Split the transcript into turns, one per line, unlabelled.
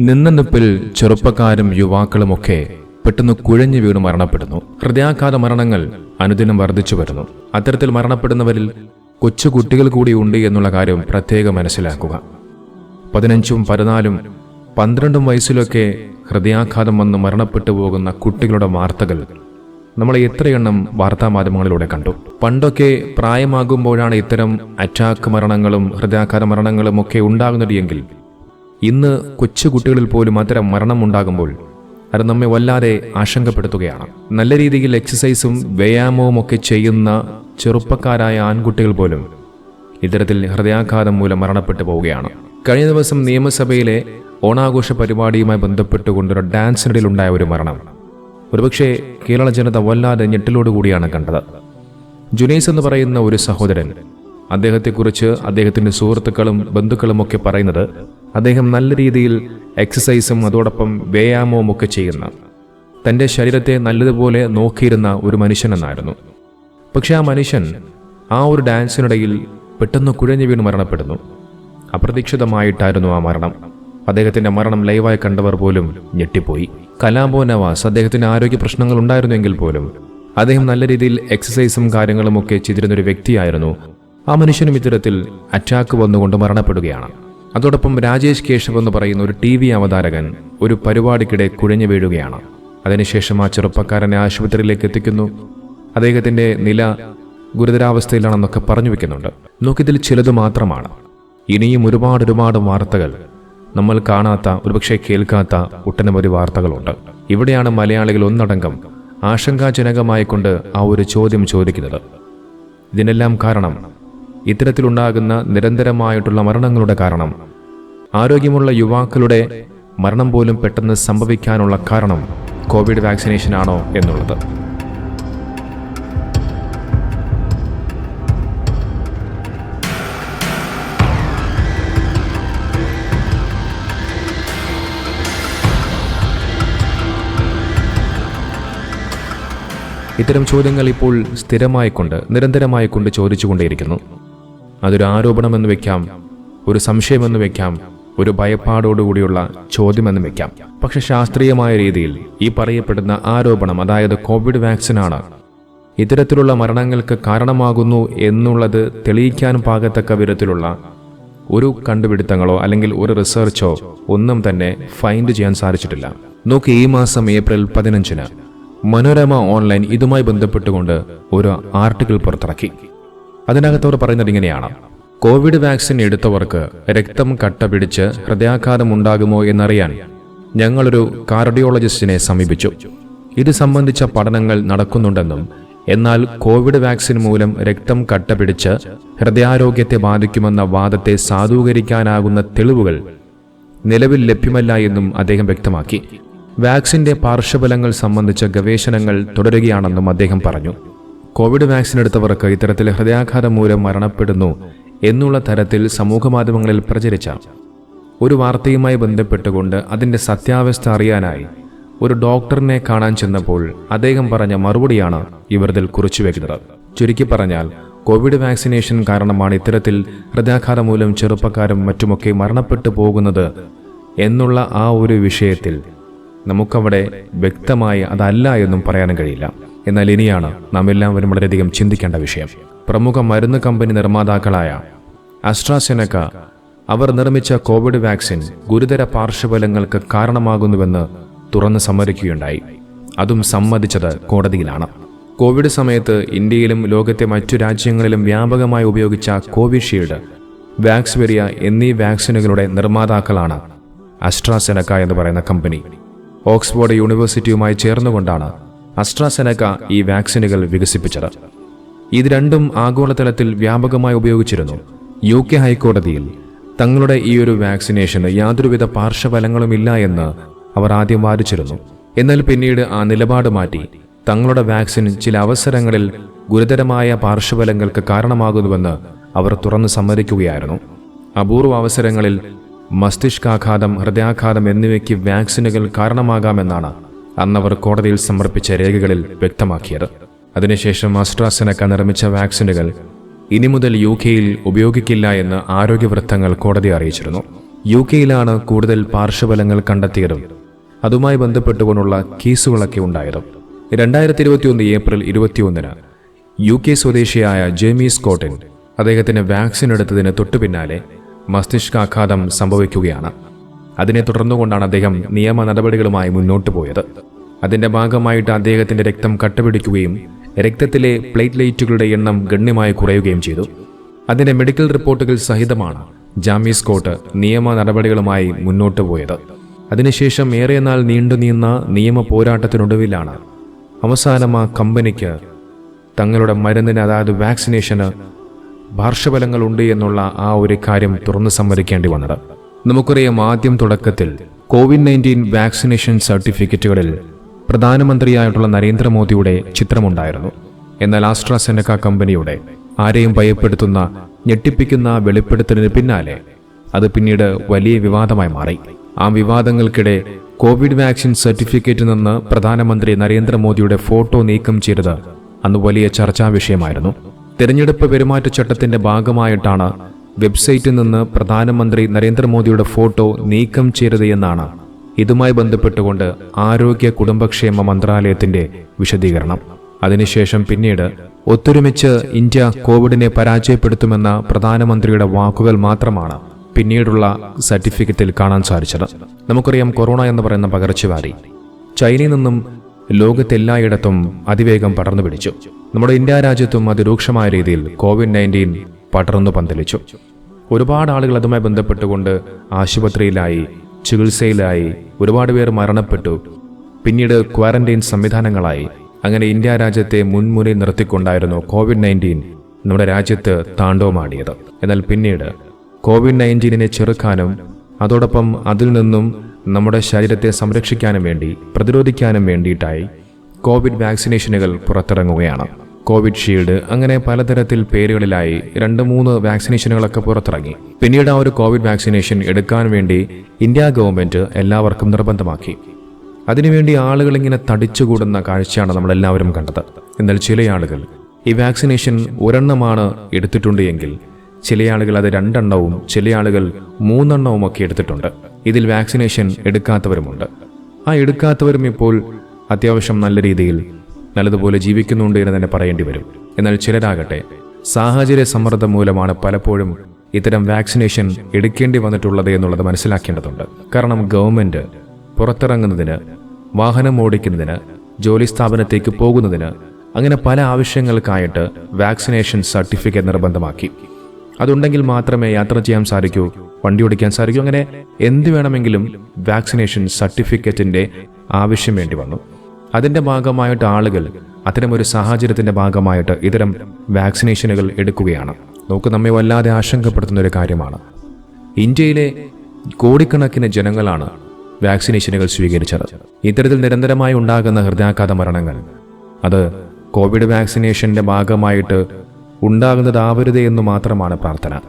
നിന്ന നിപ്പിൽ ചെറുപ്പക്കാരും യുവാക്കളുമൊക്കെ പെട്ടെന്ന് കുഴഞ്ഞു വീണ് മരണപ്പെടുന്നു. ഹൃദയാഘാത മരണങ്ങൾ അനുദിനം വർദ്ധിച്ചു വരുന്നു. അത്തരത്തിൽ മരണപ്പെടുന്നവരിൽ കൊച്ചു കുട്ടികൾ കൂടി ഉണ്ട് എന്നുള്ള കാര്യം പ്രത്യേകം മനസ്സിലാക്കുക. പതിനഞ്ചും പതിനാലും പന്ത്രണ്ടും വയസ്സിലൊക്കെ ഹൃദയാഘാതം വന്ന് മരണപ്പെട്ടു പോകുന്ന കുട്ടികളുടെ വാർത്തകൾ നമ്മൾ എത്രയെണ്ണം വാർത്താമാധ്യമങ്ങളിലൂടെ കണ്ടു. പണ്ടൊക്കെ പ്രായമാകുമ്പോഴാണ് ഇത്തരം അറ്റാക്ക് മരണങ്ങളും ഹൃദയാഘാത മരണങ്ങളും ഒക്കെ ഉണ്ടാകുന്നത് ഇന്ന് കൊച്ചുകുട്ടികളിൽ പോലും അത്തരം മരണം ഉണ്ടാകുമ്പോൾ അത് നമ്മെ വല്ലാതെ ആശങ്കപ്പെടുത്തുകയാണ്. നല്ല രീതിയിൽ എക്സസൈസും വ്യായാമവും ഒക്കെ ചെയ്യുന്ന ചെറുപ്പക്കാരായ ആൺകുട്ടികൾ പോലും ഇത്തരത്തിൽ ഹൃദയാഘാതം മൂലം മരണപ്പെട്ടു പോവുകയാണ്. കഴിഞ്ഞ ദിവസം നിയമസഭയിലെ ഓണാഘോഷ പരിപാടിയുമായി ബന്ധപ്പെട്ടുകൊണ്ടൊരു ഡാൻസിനിടയിലുണ്ടായ ഒരു മരണം. ഒരുപക്ഷെ കേരള ജനത വല്ലാതെ ഞെട്ടിലോടുകൂടിയാണ് കണ്ടത്. ജുനൈസ് എന്ന് പറയുന്ന ഒരു സഹോദരൻ അദ്ദേഹത്തെക്കുറിച്ച് അദ്ദേഹത്തിന്റെ സുഹൃത്തുക്കളും ബന്ധുക്കളും ഒക്കെ പറയുന്നത് അദ്ദേഹം നല്ല രീതിയിൽ എക്സസൈസും അതോടൊപ്പം വ്യായാമവും ഒക്കെ ചെയ്യുന്ന തന്റെ ശരീരത്തെ നല്ലതുപോലെ നോക്കിയിരുന്ന ഒരു മനുഷ്യനെന്നായിരുന്നു. പക്ഷെ ആ മനുഷ്യൻ ആ ഒരു ഡാൻസിനിടയിൽ പെട്ടെന്ന് കുഴഞ്ഞു വീണ് മരണപ്പെടുന്നു. അപ്രതീക്ഷിതമായിട്ടായിരുന്നു ആ മരണം. അദ്ദേഹത്തിന്റെ മരണം ലൈവായി കണ്ടവർ പോലും ഞെട്ടിപ്പോയി. കലാംബോ നവാസ് അദ്ദേഹത്തിന് ആരോഗ്യ പ്രശ്നങ്ങൾ ഉണ്ടായിരുന്നെങ്കിൽ പോലും അദ്ദേഹം നല്ല രീതിയിൽ എക്സസൈസും കാര്യങ്ങളും ഒക്കെ ചെയ്തിരുന്നൊരു വ്യക്തിയായിരുന്നു. ആ മനുഷ്യനും ഇത്തരത്തിൽ അറ്റാക്ക് വന്നുകൊണ്ട് മരണപ്പെടുകയാണ്. അതോടൊപ്പം രാജേഷ് കേശവ് എന്ന് പറയുന്ന ഒരു ടി വി അവതാരകൻ ഒരു പരിപാടിക്കിടെ കുഴഞ്ഞു വീഴുകയാണ്. അതിനുശേഷം ആ ചെറുപ്പക്കാരനെ ആശുപത്രിയിലേക്ക് എത്തിക്കുന്നു. അദ്ദേഹത്തിന്റെ നില ഗുരുതരാവസ്ഥയിലാണെന്നൊക്കെ പറഞ്ഞു വെക്കുന്നുണ്ട്. നോക്കിതിൽ ചിലത് മാത്രമാണ്. ഇനിയും ഒരുപാട് ഒരുപാട് വാർത്തകൾ. നമ്മൾ കാണാത്ത ഒരുപക്ഷെ കേൾക്കാത്ത ഒട്ടനവധി വാർത്തകളുണ്ട്. ഇവിടെയാണ് മലയാളികൾ ഒന്നടങ്കം ആശങ്കാജനകമായിക്കൊണ്ട് ആ ഒരു ചോദ്യം ചോദിക്കുന്നത്. ഇതിനെല്ലാം കാരണം ഇത്തരത്തിലുണ്ടാകുന്ന നിരന്തരമായിട്ടുള്ള മരണങ്ങളുടെ കാരണം. ആരോഗ്യമുള്ള യുവാക്കളുടെ മരണം പോലും പെട്ടെന്ന് സംഭവിക്കാനുള്ള കാരണം കോവിഡ് വാക്സിനേഷൻ ആണോ എന്നുള്ളത്. ഇത്തരം ചോദ്യങ്ങൾ ഇപ്പോൾ സ്ഥിരമായിക്കൊണ്ട് നിരന്തരമായിക്കൊണ്ട് ചോദിച്ചുകൊണ്ടേയിരിക്കുന്നു. അതൊരു ആരോപണമെന്ന് വെക്കാം ഒരു സംശയമെന്ന് വെക്കാം ഒരു ഭയപ്പാടോടുകൂടിയുള്ള ചോദ്യമെന്ന് വെക്കാം. പക്ഷെ ശാസ്ത്രീയമായ രീതിയിൽ ഈ പറയപ്പെടുന്ന ആരോപണം അതായത് കോവിഡ് വാക്സിനാണ് ഇത്തരത്തിലുള്ള മരണങ്ങൾക്ക് കാരണമാകുന്നു എന്നുള്ളത് തെളിയിക്കാൻ പാകത്തക്ക വിധത്തിലുള്ള ഒരു കണ്ടുപിടുത്തങ്ങളോ അല്ലെങ്കിൽ ഒരു റിസർച്ചോ ഒന്നും തന്നെ ഫൈൻഡ് ചെയ്യാൻ സാധിച്ചിട്ടില്ല. നോക്കി ഈ മാസം ഏപ്രിൽ പതിനഞ്ചിന് മനോരമ ഓൺലൈൻ ഇതുമായി ബന്ധപ്പെട്ടുകൊണ്ട് ഒരു ആർട്ടിക്കിൾ പുറത്തിറക്കി. അതിനകത്ത് അവർ പറയുന്നത് ഇങ്ങനെയാണ്. കോവിഡ് വാക്സിൻ എടുത്തവർക്ക് രക്തം കട്ട പിടിച്ച് ഹൃദയാഘാതം ഉണ്ടാകുമോ എന്നറിയാൻ ഞങ്ങളൊരു കാർഡിയോളജിസ്റ്റിനെ സമീപിച്ചു. ഇത് സംബന്ധിച്ച പഠനങ്ങൾ നടക്കുന്നുണ്ടെന്നും എന്നാൽ കോവിഡ് വാക്സിൻ മൂലം രക്തം കട്ട പിടിച്ച് ഹൃദയാരോഗ്യത്തെ ബാധിക്കുമെന്ന വാദത്തെ സാധൂകരിക്കാനാകുന്ന തെളിവുകൾ നിലവിൽ ലഭ്യമല്ല എന്നും അദ്ദേഹം വ്യക്തമാക്കി. വാക്സിന്റെ പാർശ്വഫലങ്ങൾ സംബന്ധിച്ച ഗവേഷണങ്ങൾ തുടരുകയാണെന്നും അദ്ദേഹം പറഞ്ഞു. കോവിഡ് വാക്സിൻ എടുത്തവർക്ക് ഇത്തരത്തിൽ ഹൃദയാഘാതം മൂലം മരണപ്പെടുന്നു എന്നുള്ള തരത്തിൽ സമൂഹമാധ്യമങ്ങളിൽ പ്രചരിച്ച ഒരു വാർത്തയുമായി ബന്ധപ്പെട്ടുകൊണ്ട് അതിന്റെ സത്യാവസ്ഥ അറിയാനായി ഒരു ഡോക്ടറിനെ കാണാൻ ചെന്നപ്പോൾ അദ്ദേഹം പറഞ്ഞ മറുപടിയാണ് ഇവർ ഇതിൽ കുറിച്ചുവെക്കുന്നത്. ചുരുക്കി പറഞ്ഞാൽ കോവിഡ് വാക്സിനേഷൻ കാരണമാണ് ഇത്തരത്തിൽ ഹൃദയാഘാതം മൂലം ചെറുപ്പക്കാരും മറ്റുമൊക്കെ മരണപ്പെട്ടു പോകുന്നത് എന്നുള്ള ആ ഒരു വിഷയത്തിൽ നമുക്കവിടെ വ്യക്തമായി അതല്ല എന്നും പറയാനും കഴിയില്ല. എന്നാൽ ഇനിയാണ് നാം എല്ലാവരും വളരെയധികം ചിന്തിക്കേണ്ട വിഷയം. പ്രമുഖ മരുന്ന് കമ്പനി നിർമ്മാതാക്കളായ അസ്ട്രാസെനക്ക അവർ നിർമ്മിച്ച കോവിഡ് വാക്സിൻ ഗുരുതര പാർശ്വഫലങ്ങൾക്ക് കാരണമാകുന്നുവെന്ന് തുറന്ന് സമ്മതിക്കുകയുണ്ടായി. അതും സമ്മതിച്ചത് കോടതിയിലാണ്. കോവിഡ് സമയത്ത് ഇന്ത്യയിലും ലോകത്തെ മറ്റു രാജ്യങ്ങളിലും വ്യാപകമായി ഉപയോഗിച്ച കോവിഷീൽഡ് വാക്സ്വെരിയ എന്നീ വാക്സിനുകളുടെ നിർമ്മാതാക്കളാണ് അസ്ട്രാസെനക്ക എന്ന് പറയുന്ന കമ്പനി. ഓക്സ്ഫോർഡ് യൂണിവേഴ്സിറ്റിയുമായി ചേർന്നുകൊണ്ടാണ് അസ്ട്രാസെനക്ക ഈ വാക്സിനുകൾ വികസിപ്പിച്ചത്. ഇത് രണ്ടും ആഗോളതലത്തിൽ വ്യാപകമായി ഉപയോഗിച്ചിരുന്നു. യു കെ ഹൈക്കോടതിയിൽ തങ്ങളുടെ ഈ ഒരു വാക്സിനേഷന് യാതൊരുവിധ പാർശ്വഫലങ്ങളുമില്ല എന്ന് അവർ ആദ്യം വാദിച്ചിരുന്നു. എന്നാൽ പിന്നീട് ആ നിലപാട് മാറ്റി. തങ്ങളുടെ വാക്സിൻ ചില അവസരങ്ങളിൽ ഗുരുതരമായ പാർശ്വഫലങ്ങൾക്ക് കാരണമാകുന്നുവെന്ന് അവർ തുറന്നു സമ്മതിക്കുകയായിരുന്നു. അപൂർവ അവസരങ്ങളിൽ മസ്തിഷ്കാഘാതം ഹൃദയാഘാതം എന്നിവയ്ക്ക് വാക്സിനുകൾ കാരണമാകാമെന്നാണ് അന്നവർ കോടതിയിൽ സമർപ്പിച്ച രേഖകളിൽ വ്യക്തമാക്കിയത്. അതിനുശേഷം അസ്ട്രാസെനക്ക നിർമ്മിച്ച വാക്സിനുകൾ ഇനി മുതൽ യു കെയിൽ ഉപയോഗിക്കില്ല എന്ന് ആരോഗ്യവൃത്തങ്ങൾ കോടതി അറിയിച്ചിരുന്നു. യു കെയിലാണ് കൂടുതൽ പാർശ്വഫലങ്ങൾ കണ്ടെത്തിയതും അതുമായി ബന്ധപ്പെട്ടുകൊണ്ടുള്ള കേസുകളൊക്കെ ഉണ്ടായതും. രണ്ടായിരത്തി ഇരുപത്തിയൊന്ന് ഏപ്രിൽ ഇരുപത്തിയൊന്നിന് യു കെ സ്വദേശിയായ ജെമി സ്കോട്ടിൻ അദ്ദേഹത്തിന് വാക്സിൻ എടുത്തതിന് തൊട്ടുപിന്നാലെ മസ്തിഷ്കാഘാതം സംഭവിക്കുകയാണ്. അതിനെ തുടർന്നുകൊണ്ടാണ് അദ്ദേഹം നിയമ നടപടികളുമായി മുന്നോട്ട് പോയത്. അതിന്റെ ഭാഗമായിട്ട് അദ്ദേഹത്തിന്റെ രക്തം കട്ടപിടിക്കുകയും രക്തത്തിലെ പ്ലേറ്റ്ലൈറ്റുകളുടെ എണ്ണം ഗണ്യമായി കുറയുകയും ചെയ്തു. അതിന്റെ മെഡിക്കൽ റിപ്പോർട്ടുകൾ സഹിതമാണ് ജാമി സ്കോട്ട് നിയമ നടപടികളുമായി മുന്നോട്ട് പോയത്. അതിനുശേഷം ഏറെ നാൾ നീണ്ടുനിന്ന നിയമ പോരാട്ടത്തിനൊടുവിലാണ് അവസാനം ആ കമ്പനിക്ക് തങ്ങളുടെ മരുന്നിന് അതായത് വാക്സിനേഷന് പാർശ്വഫലങ്ങളുണ്ട് എന്നുള്ള ആ ഒരു കാര്യം തുറന്നു സമ്മതിക്കേണ്ടി വന്നത്. നമുക്കറിയാം ആദ്യം തുടക്കത്തിൽ കോവിഡ് നയന്റീൻ വാക്സിനേഷൻ സർട്ടിഫിക്കറ്റുകളിൽ പ്രധാനമന്ത്രിയായിട്ടുള്ള നരേന്ദ്രമോദിയുടെ ചിത്രമുണ്ടായിരുന്നു. എന്നാൽ ആസ്ട്രാസെനക്ക കമ്പനിയുടെ ആരെയും ഭയപ്പെടുത്തുന്ന ഞെട്ടിപ്പിക്കുന്ന വെളിപ്പെടുത്തലിന് പിന്നാലെ അത് പിന്നീട് വലിയ വിവാദമായി മാറി. ആ വിവാദങ്ങൾക്കിടെ കോവിഡ് വാക്സിൻ സർട്ടിഫിക്കറ്റിൽ നിന്ന് പ്രധാനമന്ത്രി നരേന്ദ്രമോദിയുടെ ഫോട്ടോ നീക്കം ചെയ്തത് അന്ന് വലിയ ചർച്ചാ വിഷയമായിരുന്നു. തിരഞ്ഞെടുപ്പ് പെരുമാറ്റച്ചട്ടത്തിന്റെ ഭാഗമായിട്ടാണ് വെബ്സൈറ്റിൽ നിന്ന് പ്രധാനമന്ത്രി നരേന്ദ്രമോദിയുടെ ഫോട്ടോ നീക്കം ചെയ്തത് എന്നാണ് ഇതുമായി ബന്ധപ്പെട്ടുകൊണ്ട് ആരോഗ്യ കുടുംബക്ഷേമ മന്ത്രാലയത്തിന്റെ വിശദീകരണം. അതിനുശേഷം പിന്നീട് ഒത്തൊരുമിച്ച് ഇന്ത്യ കോവിഡിനെ പരാജയപ്പെടുത്തുമെന്ന പ്രധാനമന്ത്രിയുടെ വാക്കുകൾ മാത്രമാണ് പിന്നീടുള്ള സർട്ടിഫിക്കറ്റിൽ കാണാൻ സാധിച്ചത്. നമുക്കറിയാം കൊറോണ എന്ന് പറയുന്ന പകർച്ചവ്യാധി ചൈനയിൽ നിന്നും ലോകത്തെല്ലായിടത്തും അതിവേഗം പടർന്നു പിടിച്ചു. നമ്മുടെ ഇന്ത്യ രാജ്യത്തും അതിരൂക്ഷമായ രീതിയിൽ കോവിഡ് നയന്റീൻ പടർന്നു പന്തലിച്ചു. ഒരുപാട് ആളുകൾ അതുമായി ബന്ധപ്പെട്ടുകൊണ്ട് ആശുപത്രിയിലായി ചികിത്സയിലായി ഒരുപാട് പേർ മരണപ്പെട്ടു. പിന്നീട് ക്വാറന്റൈൻ സംവിധാനങ്ങളായി. അങ്ങനെ ഇന്ത്യ രാജ്യത്തെ മുൻമുനയിൽ നിർത്തിക്കൊണ്ടായിരുന്നു കോവിഡ് നയന്റീൻ നമ്മുടെ രാജ്യത്ത് താണ്ഡവമാടിയത് എന്നാൽ പിന്നീട് കോവിഡ് നയന്റീനിനെ ചെറുക്കാനും അതോടൊപ്പം അതിൽ നിന്നും നമ്മുടെ ശരീരത്തെ സംരക്ഷിക്കാനും വേണ്ടി പ്രതിരോധിക്കാനും വേണ്ടിയിട്ടായി കോവിഡ് വാക്സിനേഷനുകൾ പുറത്തിറങ്ങുകയാണ്. കോവിഡ് ഷീൽഡ് അങ്ങനെ പലതരത്തിൽ പേരുകളിലായി രണ്ട് മൂന്ന് വാക്സിനേഷനുകളൊക്കെ പുറത്തിറങ്ങി. പിന്നീട് ആ ഒരു കോവിഡ് വാക്സിനേഷൻ എടുക്കാൻ വേണ്ടി ഇന്ത്യ ഗവൺമെന്റ് എല്ലാവർക്കും നിർബന്ധമാക്കി. അതിനുവേണ്ടി ആളുകൾ ഇങ്ങനെ തടിച്ചുകൂടുന്ന കാഴ്ചയാണ് നമ്മളെല്ലാവരും കണ്ടത്. എന്നാൽ ചില ആളുകൾ ഈ വാക്സിനേഷൻ ഒരെണ്ണമാണ് എടുത്തിട്ടുണ്ട് എങ്കിൽ ചില ആളുകൾ അത് രണ്ടെണ്ണവും ചില ആളുകൾ മൂന്നെണ്ണവും ഒക്കെ എടുത്തിട്ടുണ്ട്. ഇതിൽ വാക്സിനേഷൻ എടുക്കാത്തവരുമുണ്ട്. ആ എടുക്കാത്തവരും ഇപ്പോൾ അത്യാവശ്യം നല്ല രീതിയിൽ നല്ലതുപോലെ ജീവിക്കുന്നുണ്ട് എന്ന് തന്നെ പറയേണ്ടി വരും. എന്നാൽ ചിലരാകട്ടെ സാഹചര്യ സമ്മർദ്ദം മൂലമാണ് പലപ്പോഴും ഇത്തരം വാക്സിനേഷൻ എടുക്കേണ്ടി വന്നിട്ടുള്ളത് എന്നുള്ളത് മനസ്സിലാക്കേണ്ടതുണ്ട്. കാരണം ഗവൺമെന്റ് പുറത്തിറങ്ങുന്നതിന് വാഹനം ഓടിക്കുന്നതിന് ജോലി സ്ഥാപനത്തേക്ക് പോകുന്നതിന് അങ്ങനെ പല ആവശ്യങ്ങൾക്കായിട്ട് വാക്സിനേഷൻ സർട്ടിഫിക്കറ്റ് നിർബന്ധമാക്കി. അതുണ്ടെങ്കിൽ മാത്രമേ യാത്ര ചെയ്യാൻ സാധിക്കൂ വണ്ടി ഓടിക്കാൻ സാധിക്കൂ അങ്ങനെ എന്ത് വേണമെങ്കിലും വാക്സിനേഷൻ സർട്ടിഫിക്കറ്റിന്റെ ആവശ്യം വേണ്ടി വന്നു. അതിന്റെ ഭാഗമായിട്ട് ആളുകൾ അത്തരമൊരു സാഹചര്യത്തിന്റെ ഭാഗമായിട്ട് ഇത്തരം വാക്സിനേഷനുകൾ എടുക്കുകയാണ്. നമുക്ക് നമ്മെ വല്ലാതെ ആശങ്കപ്പെടുത്തുന്ന ഒരു കാര്യമാണ്. ഇന്ത്യയിലെ കോടിക്കണക്കിന് ജനങ്ങളാണ് വാക്സിനേഷനുകൾ സ്വീകരിച്ചത്. ഇത്തരത്തിൽ നിരന്തരമായി ഉണ്ടാകുന്ന ഹൃദയാഘാത മരണങ്ങൾ അത് കോവിഡ് വാക്സിനേഷന്റെ ഭാഗമായിട്ട് ഉണ്ടാകുന്നതാവരുതേ എന്ന് മാത്രമാണ് പ്രാർത്ഥന.